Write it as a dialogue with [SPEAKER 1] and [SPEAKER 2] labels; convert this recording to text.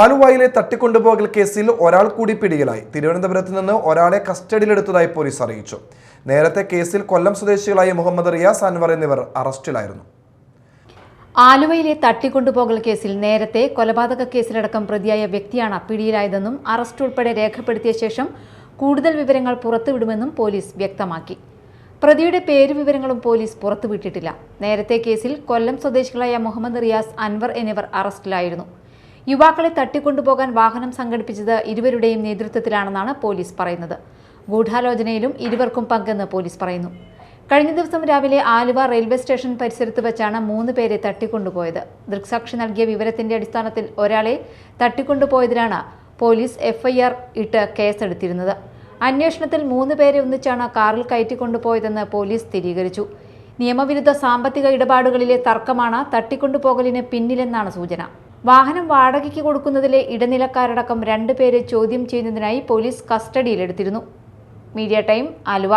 [SPEAKER 1] ആലുവയിലെ തട്ടിക്കൊണ്ടുപോകൽ കേസിൽ ഒരാൾ കൂടി പിടിയിലായി. തിരുവനന്തപുരത്ത് നിന്ന് ഒരാളെ കസ്റ്റഡിയിലെടുത്തതായി പോലീസ് അറിയിച്ചു. നേരത്തെ കേസിൽ കൊല്ലം സ്വദേശികളായ മുഹമ്മദ് റിയാസ് അൻവർ എന്നിവർ അറസ്റ്റിലായിരുന്നു.
[SPEAKER 2] ആലുവയിലെ തട്ടിക്കൊണ്ടുപോകൽ കേസിൽ നേരത്തെ കൊലപാതക കേസിലടക്കം പ്രതിയായ വ്യക്തിയാണ് പിടിയിലായതെന്നും അറസ്റ്റ് ഉൾപ്പെടെ രേഖപ്പെടുത്തിയ ശേഷം കൂടുതൽ വിവരങ്ങൾ പുറത്തുവിടുമെന്നും പോലീസ് വ്യക്തമാക്കി. പ്രതിയുടെ പേര് വിവരങ്ങളും പോലീസ് പുറത്തുവിട്ടിട്ടില്ല. നേരത്തെ കേസിൽ കൊല്ലം സ്വദേശികളായ മുഹമ്മദ് റിയാസ് അൻവർ എന്നിവർ അറസ്റ്റിലായിരുന്നു. യുവാക്കളെ തട്ടിക്കൊണ്ടുപോകാൻ വാഹനം സംഘടിപ്പിച്ചത് ഇരുവരുടെയും നേതൃത്വത്തിലാണെന്നാണ് പോലീസ് പറയുന്നത്. ഗൂഢാലോചനയിലും ഇരുവർക്കും പങ്കെന്ന് പോലീസ് പറയുന്നു. കഴിഞ്ഞ ദിവസം രാവിലെ ആലുവ റെയിൽവേ സ്റ്റേഷൻ പരിസരത്ത് വെച്ചാണ് മൂന്ന് പേരെ തട്ടിക്കൊണ്ടുപോയത്. ദൃക്സാക്ഷി നൽകിയ വിവരത്തിന്റെ അടിസ്ഥാനത്തിൽ ഒരാളെ തട്ടിക്കൊണ്ടുപോയതിനാണ് പോലീസ് എഫ്ഐആർ ഇട്ട് കേസെടുത്തിരുന്നത്. അന്വേഷണത്തിൽ മൂന്ന് പേരെ ഒന്നിച്ചാണ് കാറിൽ കയറ്റിക്കൊണ്ടുപോയതെന്ന് പോലീസ് സ്ഥിരീകരിച്ചു. നിയമവിരുദ്ധ സാമ്പത്തിക ഇടപാടുകളിലെ തർക്കമാണ് തട്ടിക്കൊണ്ടുപോകലിന് പിന്നിലെന്നാണ് സൂചന. വാഹനം വാടകയ്ക്ക് കൊടുക്കുന്നതിലെ ഇടനിലക്കാരടക്കം രണ്ടുപേരെ ചോദ്യം ചെയ്യുന്നതിനായി പോലീസ് കസ്റ്റഡിയിലെടുത്തിരുന്നു. Media time Aluva.